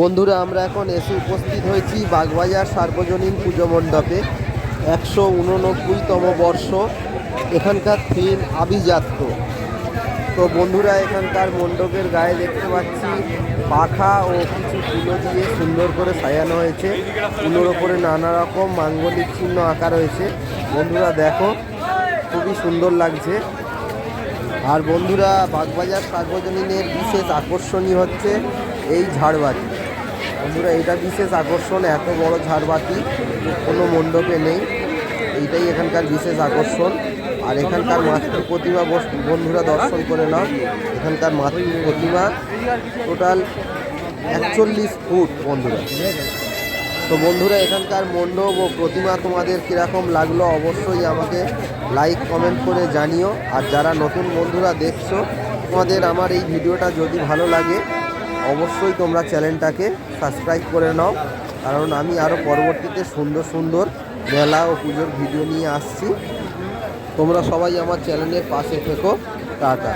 বন্ধুরা, আমরা এখন এসে উপস্থিত হয়েছি বাগবাজার সার্বজনীন পুজো মণ্ডপে, একশো উননব্বইতম বর্ষ, এখানকার থিম আভিজাত্য। তো বন্ধুরা, এখানকার মণ্ডপের গায়ে দেখতে পাচ্ছি, পাখা ও কিছু ফুলো দিয়ে সুন্দর করে সাজানো হয়েছে। ফুলোর ওপরে নানা রকম মাঙ্গলিক চিহ্ন আঁকা রয়েছে। বন্ধুরা, দেখো, খুবই সুন্দর লাগছে। আর বন্ধুরা, বাগবাজার সার্বজনীনের বিশেষ আকর্ষণই হচ্ছে এই ঝাড়বাতি। বন্ধুরা, এটা বিশেষ আকর্ষণ, এত বড় ঝাড়বাতি, কোনো মণ্ডপে নেই। এইটাই এখানকার বিশেষ আকর্ষণ। আর এখানকার মাতৃ প্রতিমা বন্ধুরা, দর্শন করে নাও। এখানকার মাতৃ প্রতিমা, টোটাল একচল্লিশ ফুট, বন্ধুরা। তো বন্ধুরা, এখানকার মণ্ডপ ও প্রতিমা তোমাদের কীরকম লাগল অবশ্যই আমাকে লাইক, কমেন্ট করে জানিও। আর যারা নতুন বন্ধুরা দেখছ, তোমাদের আমার এই ভিডিওটা যদি ভালো লাগে অবশ্যই তোমরা চ্যানেলটাকে সাবস্ক্রাইব করে নাও, কারণ আমি আরও পরবর্তীতে সুন্দর সুন্দর মেলা ও পুজোর ভিডিও নিয়ে আসছি। তোমরা সবাই আমার চ্যানেলের পাশে থেকো, টাটা।